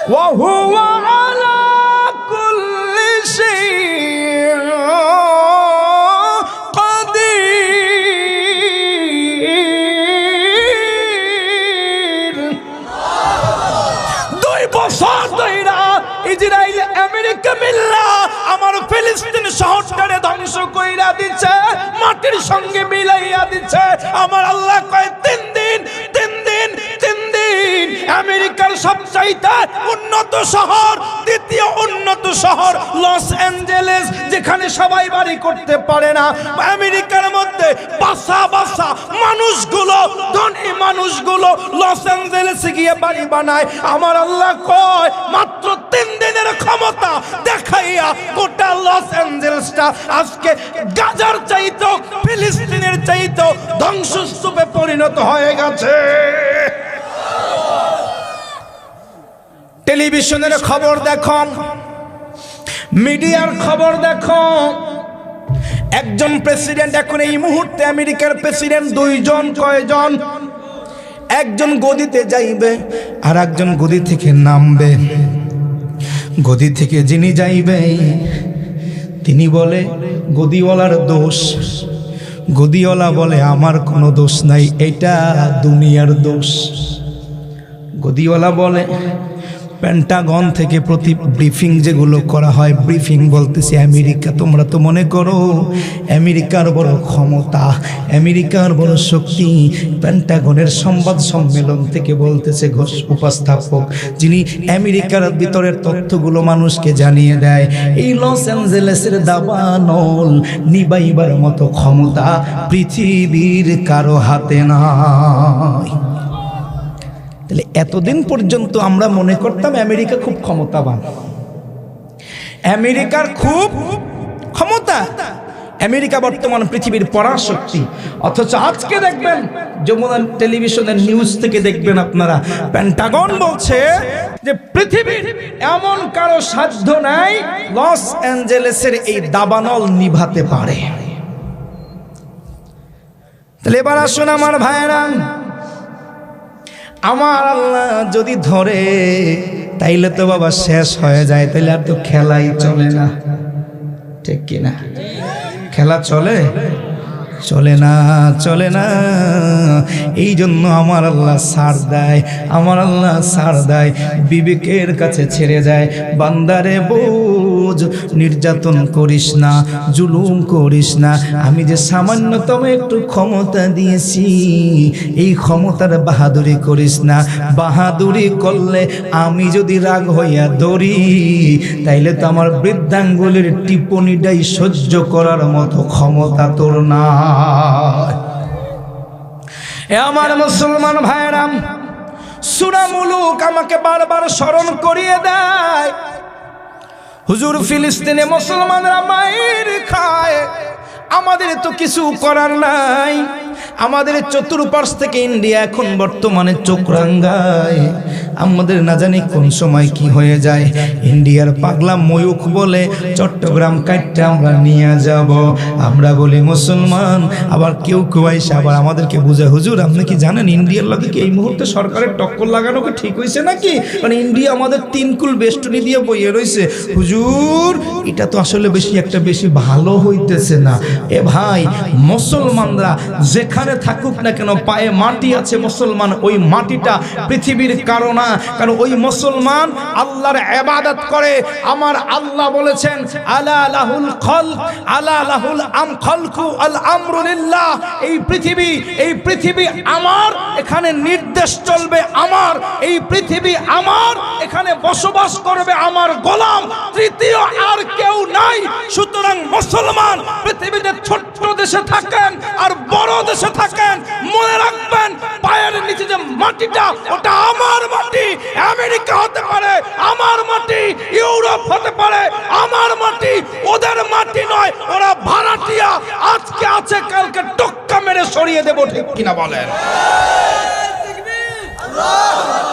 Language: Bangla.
وهو على كل شيء قدير দুই বছর ধইরা ইসরায়েল আমেরিকা মিল্লা আমার ফিলিস্তিন শহরটারে ধ্বংস কইরা দিচ্ছে মাটির সঙ্গে মিলাইয়া দিচ্ছে আমার আল্লাহ কয় তিন দিন তিন দিন তিন দিন আমেরিকার সবচাইতে উন্নত শহর, দ্বিতীয় উন্নত শহর, লস অ্যাঞ্জেলেস, যেখানে সবাই বাড়ি করতে পারে না। আমেরিকার মধ্যে বাসা বাসা মানুষগুলো, ধনী মানুষগুলো লস অ্যাঞ্জেলেসে গিয়ে বাড়ি বানায়। আমার আল্লাহ কয়, মাত্র তিন দিনের ক্ষমতা দেখাইয়া গোটা লস অ্যাঞ্জেলেসটা আজকে গাজার চাইতো ফিলিস্তিনের চাইতো ধ্বংসস্তূপে পরিণত হয়ে গেছে। টেলিভিশনের খবর দেখো মিডিয়ার খবর দেখো একজন প্রেসিডেন্ট এখন এই মুহূর্তে আমেরিকার প্রেসিডেন্ট, দুইজন, কয়জন? একজন গদিতে যাইবে আর একজন গদি থেকে নামবে। গদি থেকে যিনি যাইবে, তিনি বলে, গদিওয়ালার দোষ। গদিওয়ালা বলে, আমার কোনো দোষ নাই, এটা দুনিয়ার দোষ। গদিওয়ালা বলে পেন্টাগন থেকে প্রতি ব্রিফিং যেগুলো করা হয় ব্রিফিং বলতেছে, আমেরিকা, তোমরা তো মনে করো, আমেরিকার বড় ক্ষমতা, আমেরিকার বড় শক্তি। পেন্টাগনের সংবাদ সম্মেলন থেকে বলতেছে ঘোষ উপস্থাপক, যিনি আমেরিকার ভিতরের তথ্যগুলো মানুষকে জানিয়ে দেয়, এই লস অ্যাঞ্জেলেসের দাবানল নিবাইবার মতো ক্ষমতা পৃথিবীর কারও হাতে নাই। তাহলে এতদিন পর্যন্ত আমরা মনে করতাম আমেরিকা খুব ক্ষমতাবান। আমেরিকার খুব ক্ষমতা। আমেরিকা বর্তমান পৃথিবীর পরাশক্তি। অথচ আজকে দেখবেন, যমুনা টেলিভিশনের নিউজ থেকে দেখবেন আপনারা প্যান্টাগন বলছে যে পৃথিবীর এমন কারও সাধ্য নাই লস অ্যাঞ্জেলেসের এই দাবানল নিভাতে পারে। তাহলে এবার আসুন আমার ভাইয়েরা আমার আল্লাহ যদি ধরে, তাইলে তো বাবা শেষ হয়ে যায়, তাইলে আর তো খেলাই চলে না। ঠিক কিনা? খেলা চলে? চলে না চলে না। এই জন্য আমার আল্লাহ সার দেয়, আমার আল্লাহ সার দেয়। বিবেকের কাছে ছেড়ে যায়, বান্দারে বোঝ নির্যাতন করিস না, জুলুম করিস না। আমি যে সামান্যতম একটু ক্ষমতা দিয়েছি, এই ক্ষমতার বাহাদুরি করিস না। বাহাদুরি করলে আমি যদি রাগ হইয়া দৌড়ি, তাইলে তো আমার বৃদ্ধাঙ্গুলির টিপনিটাই সহ্য করার মতো ক্ষমতা তোর না আমার মুসলমান ভাইরাম, সুরা মুলুক আমাকে বারবার স্মরণ করিয়ে দেয়। হুজুর ফিলিস্তিনে মুসলমানরা মায়ের খায়। আমাদের তো কিছু করার নাই। আমাদের চতুর্পার্শ্ব থেকে ইন্ডিয়া এখন বর্তমানে চোখ রাঙ্গায়। আমাদের না জানি কোন সময় কি হয়ে যায়। ইন্ডিয়ার পাগলা ময়ূখ বলে চট্টগ্রাম কাটটা আমরা নিয়ে যাব। আমরা বলি, মুসলমান, আবার কেউ কেউ এসে আবার আমাদেরকে বুঝে। হুজুর, আপনি কি জানেন ইন্ডিয়ার লাগে কি এই মুহূর্তে সরকারের টক্কর লাগানো কি ঠিক হয়েছে নাকি? মানে ইন্ডিয়া আমাদের তিন কুল বেষ্টনী দিয়ে বইয়ে রয়েছে হুজুর, এটা তো আসলে বেশি একটা বেশি ভালো হইতেছে না। এ ভাই, মুসলমানরা যেখানে থাকুক না কেন, পায়ে মাটি আছে মুসলমান, ওই মাটিটা পৃথিবীর কারণ না। কারণ ওই মুসলমান আল্লাহর ইবাদত করে। আমার আল্লাহ বলেছেন, আলা লাহুল খলক, আলা লাহুল আম খলকু আল আমরু লিল্লাহ। এই পৃথিবী এই পৃথিবী আমার, এখানে নির্দেশ চলবে আমার। এই পৃথিবী আমার, এখানে বসবাস করবে আমার গোলাম। তৃতীয় আর কেউ নাই। সুতরাং মুসলমান পৃথিবীতে ছোট্ট দেশে থাকেন আর বড় দেশে থাকেন, মনে রাখবেন পায়ের নিচে যে মাটিটা, ওটা আমার মাটি, আমেরিকা হতে পারে, আমার মাটি, ইউরোপ হতে পারে, আমার মাটি, ওদের মাটি নয়, ওরা ভাড়াটিয়া, আজকে আছে, কালকে টক্কা মেরে সরিয়ে দেবো, ঠিক কিনা বলেন? সালাত